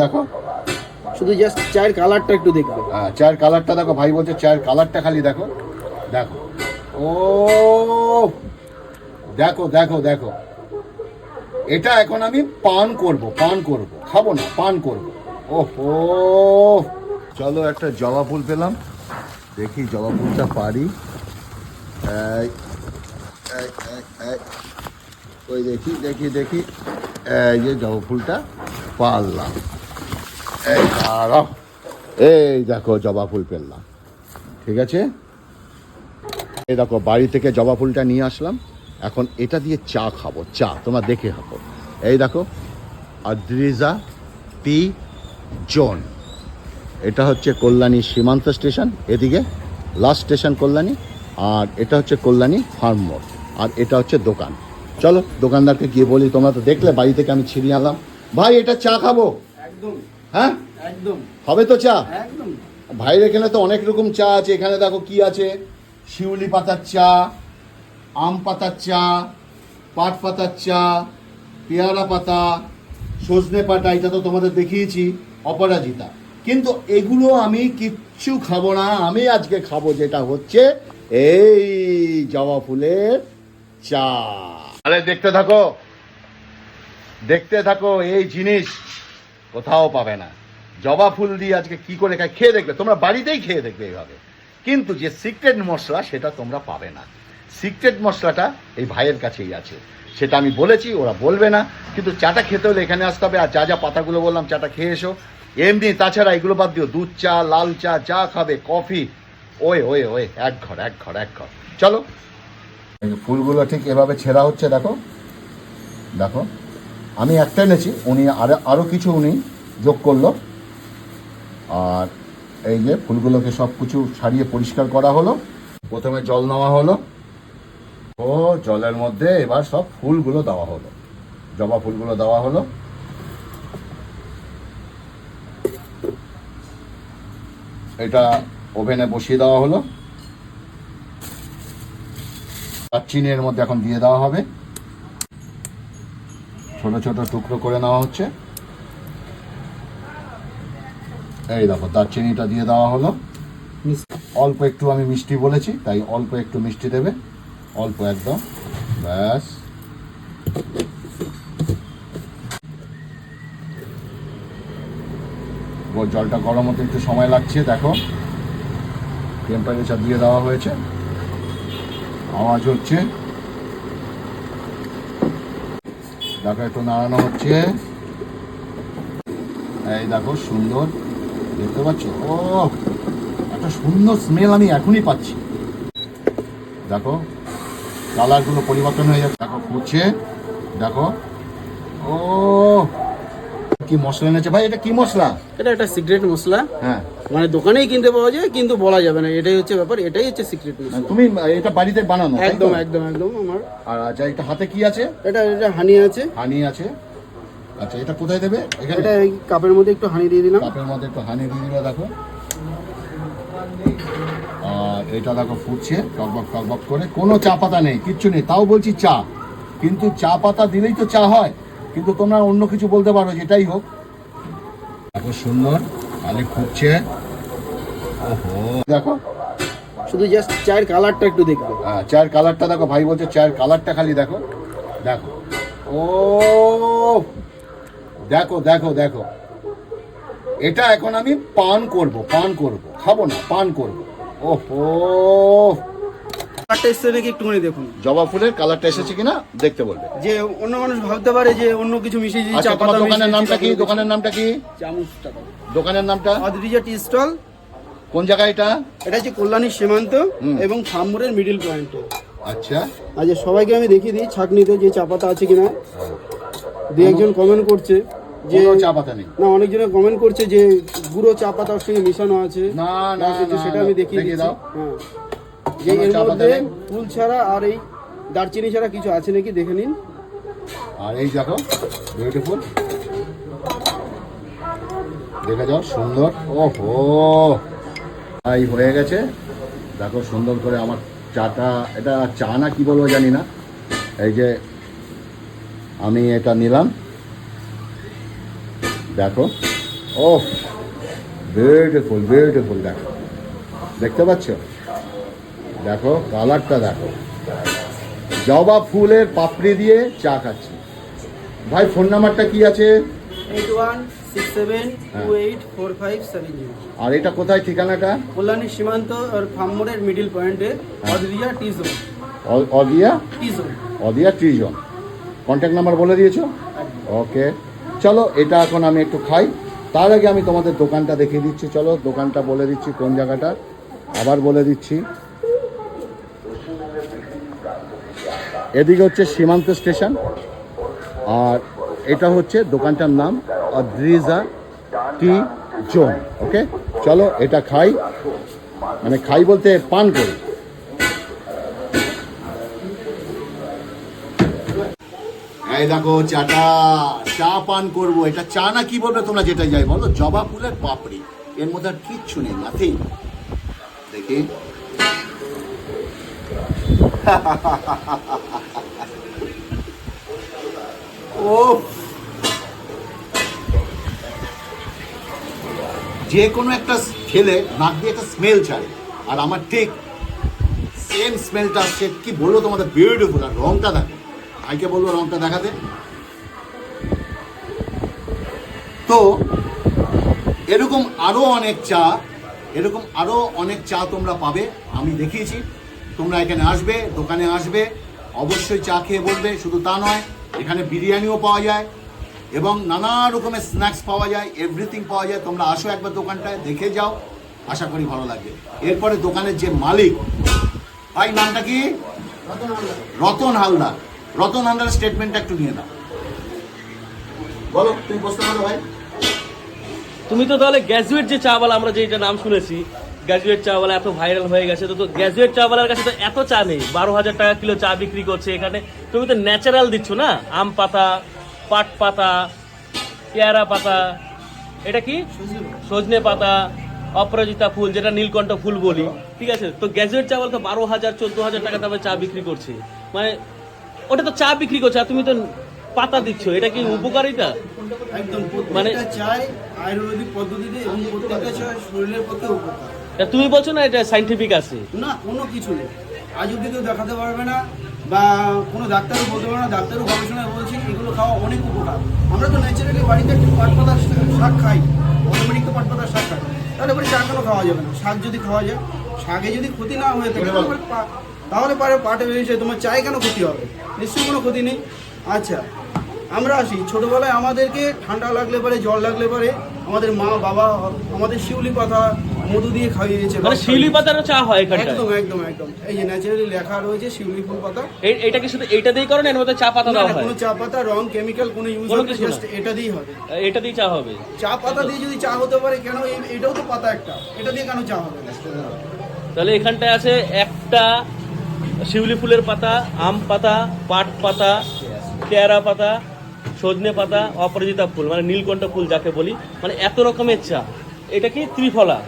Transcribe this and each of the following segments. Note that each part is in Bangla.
দেখো। শুধু জাস্ট চায়ের কালারটা একটু দেখবে। হ্যাঁ চায়ের কালারটা দেখো ভাই বলছে চায়ের কালারটা খালি দেখো। দেখো। ও দেখো দেখো দেখো। এটা এখন আমি পান করব পান করব খাব না পান করব। ওহো। চলো একটা জবা ফুল পেলাম। দেখি জবা ফুলটা পারি। ওই দেখি দেখি দেখি। এই যে জবা ফুলটা পারলাম। এই দেখো, জবা ফুল পেলাম। ঠিক আছে? এই দেখো, বাড়ি থেকে জবা ফুলটা নিয়ে আসলাম। এখন এটা দিয়ে চা খাব, চা, তোমরা দেখে খাব এই দেখো, আদ্রিজা টি জোন। এটা হচ্ছে কল্যাণী সীমান্ত স্টেশন, এদিকে লাস্ট স্টেশন কল্যাণী, আর এটা হচ্ছে কল্যাণী ফার্ম মোড়, আর এটা হচ্ছে দোকান। চলো, দোকানদারকে গিয়ে বলি, তোমরা তো দেখলে, বাড়ি থেকে আমি ছিঁড়িয়ে আনলাম। ভাই, এটা চা খাব? একদম। হ্যাঁ? একদম। হবে তো চা? একদম। ভাইয়ের এখানে তো অনেক রকম চা আছে এখানে দেখো কি আছে? শিউলি পাতার চা আম পাতার চা পাট পাতার চা পেয়ারা পাতা সজনে পাতা এটা তো তোমাদের দেখিয়েছি অপরাজিতা। কিন্তু এগুলো আমি কিচ্ছু খাব না আমি আজকে খাব যেটা হচ্ছে এই জবা ফুলের চা। আরে দেখতে থাকো দেখতে থাকো এই জিনিস। কোথাও পাবে না। জবা ফুল দিয়ে আজকে কি করে খায়, খেয়ে দেখবে। তোমরা বাড়িতেই খেয়ে দেখবে এইভাবে। কিন্তু যে সিক্রেট মশলা, সেটা তোমরা পাবে না। সিক্রেট মশলাটা এই ভাইয়ের কাছেই আছে। সেটা আমি বলেছি, ওরা বলবে না। কিন্তু চাটা খেতে হলে এখানে আসতে হবে। আর যা যা পাতাগুলো বললাম, চাটা খেয়ে এসো। এমনি তাছাড়া এগুলো বাদ দিও। দুধ চা, লাল চা চা খাবে, কফি। ওয়ে ওয়ে ওয়ে, এক ঘর এক ঘর এক ঘর। চলো। ফুলগুলো ঠিক এভাবে ছেঁড়া হচ্ছে, দেখো। দেখো। আমি একটা এনেছি, উনি আরও আরও কিছু উনি যোগ করল। আর এই যে ফুলগুলোকে সব কিছু ছাড়িয়ে পরিষ্কার করা হলো, প্রথমে জল নেওয়া হলো। ও, জলের মধ্যে এবার সব ফুলগুলো দেওয়া হলো। জবা ফুলগুলো দেওয়া হলো। এটা ওভেনে বসিয়ে দেওয়া হলো। আর চিনি এর মধ্যে এখন দিয়ে দেওয়া হবে। ছোট ছোট টুকরো করে নেওয়া হচ্ছে। এই দেখো, দারচিনিটা দিয়ে দেওয়া হলো। অল্প একটু আমি মিষ্টি বলেছি, তাই অল্প একটু মিষ্টি দেবে। অল্প একদম, ব্যাস। জলটা গরম হতে একটু সময় লাগছে, দেখো। টেম্পারেচার দিয়ে দেওয়া হয়েছে। আওয়াজ হচ্ছে দেখো, একটু নাড়ানো হচ্ছে। এই দেখো, সুন্দর। দেখতে পাচ্ছ? ও, একটা সুন্দর স্মেল আমি এখনই পাচ্ছি। দেখো কালারগুলো পরিবর্তন হয়ে যাচ্ছে। দেখো, ফুটছে। দেখো। ও কি মশলা এনেছে? ভাই এটা কি মশলা? এটা একটা সিক্রেট মশলা। হ্যাঁ। মানে দোকানেই কিনতে পাওয়া যায় কিন্তু বলা যাবে না। এটাই হচ্ছে ব্যাপার এটাই হচ্ছে সিক্রেট মশলা। তুমি এটা বাড়িতে বানানো একদম একদম একদম আমার। আর আচ্ছা এটা হাতে কি আছে? এটা এটা হানি আছে। হানি আছে। আচ্ছা এটা কোথায় দেবে? এখানে। এটা এই কাপের মধ্যে একটু হানি দিয়ে দিলাম। কাপের মধ্যে একটু হানি দিয়ে দিলে দেখো। আর এটা দেখো ফুটছে টকবক টকবক করে। কোনো চা পাতা নেই কিচ্ছু নেই। তাও বলছি চা। কিন্তু চা পাতা দিলেই তো চা হয়। কিন্তু তোমরা অন্য কিছু বলতে পারো যেটাই হোক। দেখো সুন্দর খালি ফুটছে ওহো। দেখো। শুধু জাস্ট চায়ের কালারটা একটু দেখবে। হ্যাঁ চায়ের কালারটা দেখো ভাই বলছে চায়ের কালারটা খালি দেখো। দেখো। ও দেখো দেখো দেখো। এটা এখন আমি পান করব পান করব। খাব না পান করব। ওহো। কালারটা এসছে নাকি একটুখানি দেখুন। জবা ফুলের কালারটা এসেছে কিনা দেখতে বলবে। যে অন্য মানুষ ভাবতে পারে যে অন্য কিছু মিশিয়ে দিয়েছে আচ্ছা চা তোমার পাতা দোকানের মিশিয়ে নামটা কি? দিয়েছে, দোকানের নামটা কি? চামচটা দাও। দোকানের নামটা? Adrija tea stall. কোন জায়গায় এটা? এটা হচ্ছে কল্যাণী সীমান্ত হুম। এবং ফার্মুরের মিডিল পয়েন্টে। আচ্ছা। আজ সবাইকে আমি দেখিয়ে দিই ছাকনিতে যে চা পাতা আছে কিনা। দু একজন কমেন্ট করছে যে কোনো চা পাতা নেই। না অনেকজনে কমেন্ট করছে যে গুঁড়ো চা পাতার সঙ্গে মিশানো আছে। না না বা কিছু না, সেটা না, আমি দেখিয়ে দেখিয়ে দিচ্ছি। দাও। হ্যাঁ। যে এর মধ্যে ফুল ছাড়া আর এই দারচিনি ছাড়া কিছু আছে নাকি? দেখে নিন। আর এই দেখো বিউটিফুল দেখে যাও সুন্দর। ওহো! এই হয়ে গেছে। দেখো সুন্দর করে আমার চাটা এটা চা না কি বলব জানি না। এই যে আমি এটা নিলাম। দেখো ও বিউটিফুল বিউটিফুল দেখো। দেখতে পাচ্ছ? দেখো কালারটা দেখো। জবা ফুলের পাপড়ি দিয়ে চা খাচ্ছি। ভাই ফোন নাম্বারটা কি আছে। টু আর এটা কোথায়? ঠিকানাটা? কল্যাণী সীমান্ত আর ফার্মোড়ের মিডিল পয়েন্টে। অদরিয়া টি জোন অদিয়া টি জোন অদিয়া ট্রিজন কন্ট্যাক্ট নাম্বার বলে দিয়েছ? ওকে। চলো এটা এখন আমি একটু খাই। তার আগে আমি তোমাদের দোকানটা দেখিয়ে দিচ্ছি। চলো দোকানটা বলে দিচ্ছি কোন জায়গাটা। আবার বলে দিচ্ছি। এদিকে হচ্ছে সীমান্ত স্টেশন, আর এটা হচ্ছে দোকানটার নাম অদ্রিজা টি জোন, ওকে? চলো এটা খাই। মানে খাই বলতে পান করি। দেখো চাটা, চা পান করব। এটা চা না কি বলবে তোমরা যেটা যাই বলো? জবা ফুলের পাপড়ি। এর মধ্যে আর কিচ্ছু নেই নাথিং দেখি। যে কোনো একটা খেলে নাক দিয়ে একটা স্মেল ছাড়ে। আর আমার ঠিক সেম স্মেলটা আসছে কি বলব তোমাদের? বিউটিফুল আর রংটা দেখো। ভাইকে বলব রংটা দেখাতে। তো, এরকম আরও অনেক চা, এরকম আরও অনেক চা তোমরা পাবে। আমি দেখিয়েছি। তোমরা এখানে আসবে, দোকানে আসবে, অবশ্যই চা খেয়ে বলবে, শুধু তা নয়, এখানে বিরিয়ানিও পাওয়া যায় এবং নানা রকমের স্ন্যাক্স পাওয়া যায় এভরিথিং পাওয়া যায়। তোমরা আসো একবার দোকানটায়, দেখে যাও, আশা করি ভালো লাগবে। এরপরে দোকানের যে মালিক, ভাই, নামটা কি? রতন হালদার। রতন হালদার স্টেটমেন্টটা একটু নিয়ে নাও। বলো, তুমি বসতে পারো ভাই। তুমি তো তাহলে গ্র্যাজুয়েট যে চাওয়ালা আমরা যেটা নাম শুনেছি গ্র্যাজুয়েট চাওয়ালা এত ভাইরাল হয়ে গেছে তো তো গ্র্যাজুয়েট চাওয়ালার কাছে তো এত চা নেই। বারো হাজার টাকা কিলো চা বিক্রি করছে এখানে। তুমি তো ন্যাচারাল দিচ্ছ না? আম পাতা পাট পাতা পেয়ারা পাতা এটা কি? সজনে পাতা অপরাজিতা ফুল যেটা নীলকণ্ঠ ফুল বলি। ঠিক আছে? তো গ্র্যাজুয়েট চাওয়াল তো বারো হাজার চোদ্দ হাজার টাকা দামে চা বিক্রি করছে। মানে ওটা তো চা বিক্রি করছে আর তুমি তো পাতা দিচ্ছ। এটা কি উপকারিতা? একদম মানে- চাই আয়ুর্বেদিক পদ্ধতিতে এবং প্রত্যেকটা শরীরের পক্ষে উপকার। তুমি বলছো না এটা সাইন্টিফিক আছে? না কোনো কিছু নেই। আজ অব্দি কেউ দেখাতে পারবে না বা কোনো ডাক্তারও বলতে পারবে না ডাক্তারও গবেষণায় বলছে এগুলো খাওয়া অনেক উপকার। আমরা তো ন্যাচারালি বাড়িতে একটু পাট পাতার শাক খাই অটোমেটিক তো পাট পাতার শাক খাই তাহলে পরে চা কেন খাওয়া যাবে না। শাক যদি খাওয়া যায় শাকে যদি ক্ষতি না হয়ে থাকে তাহলে পা- তাহলে পারে পাটে বেরিয়েছে তোমার চায়ে কেন ক্ষতি হবে? নিশ্চয়ই কোনো ক্ষতি নেই। আচ্ছা আমরা আসি। ছোটোবেলায় আমাদেরকে ঠান্ডা লাগলে পারে জল লাগলে পারে আমাদের মা বাবা আমাদের শিউলি পাতা মধু দিয়ে খাইয়েছে মানে শিউলি পাতারও চা হয় এখানটায়? একদম একদম একদম। এই যে ন্যাচারালি লেখা রয়েছে শিউলি ফুল পাতা। এই- এইটা কি শুধু এইটা দিয়েই করেন? এর মধ্যে চা পাতা দেওয়া হয়? কোনো চা পাতা রং কেমিক্যাল কোনো ইউজ হবে জাস্ট এটা দিয়েই হবে। এটা দিয়ে চা হবে? চা পাতা দিয়ে যদি চা হতে পারে কেন এটাও তো পাতা একটা। এটা দিয়ে কেন চা হবে? তাহলে এখানটায় আছে একটা শিউলি ফুলের পাতা আম পাতা পাট পাতা পেয়ারা পাতা সজনে পাতা অপরাজিতা ফুল মানে নীলকণ্ঠ ফুল যাকে বলি। মানে এত রকমের চা। এটা কি ত্রিফলা?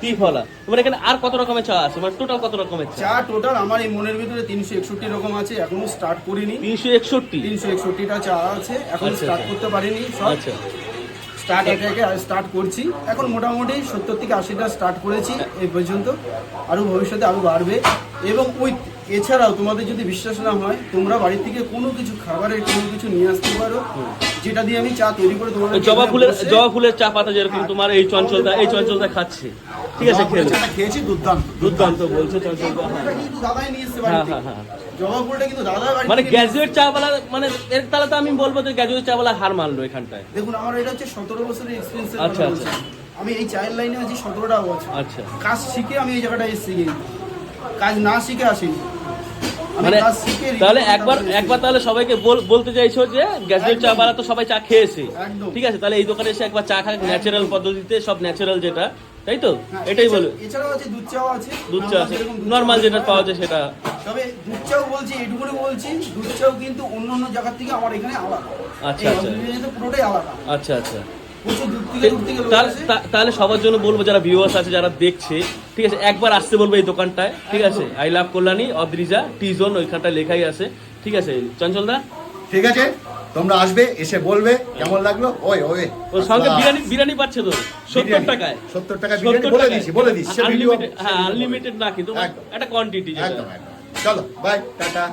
ত্রিফলা মানে এখানে আর কত রকমের চা আছে? মানে টোটাল কত রকমের চা? টোটাল আমার এই মনের ভিতরে তিনশো একষট্টি রকম আছে এখনও স্টার্ট করিনি। তিনশো একষট্টি? তিনশো একষট্টিটা চা আছে এখন আচ্ছা, স্টার্ট আচ্ছা। করতে পারিনি আচ্ছা। স্টার্ট একে একে স্টার্ট করছি। এখন মোটামুটি সত্তর থেকে আশিটা স্টার্ট করেছি এই পর্যন্ত। আরও ভবিষ্যতে আরও বাড়বে। এবং উইথ এছাড়াও তোমাদের যদি বিশ্বাস না হয় তোমরা বাড়ি থেকে কোনো কিছু খাবারের কোনো কিছু নিয়ে আসতে পারো যেটা দিয়ে আমি চা তৈরি করে তোমাদের জবা ফুলের জবা ফুলের চা পাতা যেরকম তোমার এই চঞ্চলতা এই চঞ্চলতা খাচ্ছে। ঠিক আছে খেলে খেয়েছি দুর্দান্ত। দুর্দান্ত বলছে চঞ্চলতা জবা ফুলটা কিন্তু দাদাই নিয়ে এসছে হ্যাঁ হ্যাঁ হ্যাঁ। জবা ফুলটা কিন্তু দাদা বাড়ি মানে থেকে নিয়ে গ্র্যাজুয়েট চাওয়ালা মানে এর তাহলে তো আমি বলব যে গ্র্যাজুয়েট চাওয়ালা হার মানলো এখানটায়। দেখুন আমার এটা হচ্ছে সতেরো বছরের এক্সপিরিয়েন্স আচ্ছা, আচ্ছা। আমি এই চায়ের লাইনে আছি সতেরোটা বছর আচ্ছা। কাজ শিখে আমি এই জায়গাটায় এসেছি কাজ না শিখে আসিনি। মানে তাহলে একবার একবার তাহলে সবাইকে বলতে চাইছো যে গ্যাজুয়েট চা একদম। তো সবাই চা খেয়েছে। ঠিক আছে তাহলে এই দোকানে এসে একবার চা খাক ন্যাচারাল পদ্ধতিতে সব ন্যাচারাল যেটা তাই তো? হ্যাঁ, এটাই বলবে এছাড়াও আছে দুধ চাও আছে। দুধ চা আছে। নর্মাল যেটা পাওয়া যায় সেটা। তবে দুধ চাও বলছি এটুকুনি বলছি দুধ চাও কিন্তু অন্য অন্য জায়গার থেকে আমার এখানে আলাদা। আচ্ছা, আচ্ছা। পুরোটাই আলাদা। আচ্ছা আচ্ছা। তাহলে- সবার জন্য বলব যারা ভিউয়ার্স আছে যারা দেখছে ঠিক আছে একবার আসতে বলব এই দোকানটায় ঠিক আছে? I love Kalyani Adrija tea zone ওইখানটায় লেখাই আছে ঠিক আছে? চঞ্চলদা ঠিক আছে তোমরা আসবে এসে বলবে কেমন লাগল? ওই ওই। ওর সঙ্গে বিরিয়ানি বিরিয়ানি পাচ্ছে তো? সত্তর। টাকায়। 70 টাকায় বিরিয়ানি বলে দিয়েছি, বলে ভিডিও- আনলিমিটেড হ্যাঁ আনলিমিটেড না কিন্তু একটা কোয়ান্টিটি একদম একদম। চলো বাই টাটা।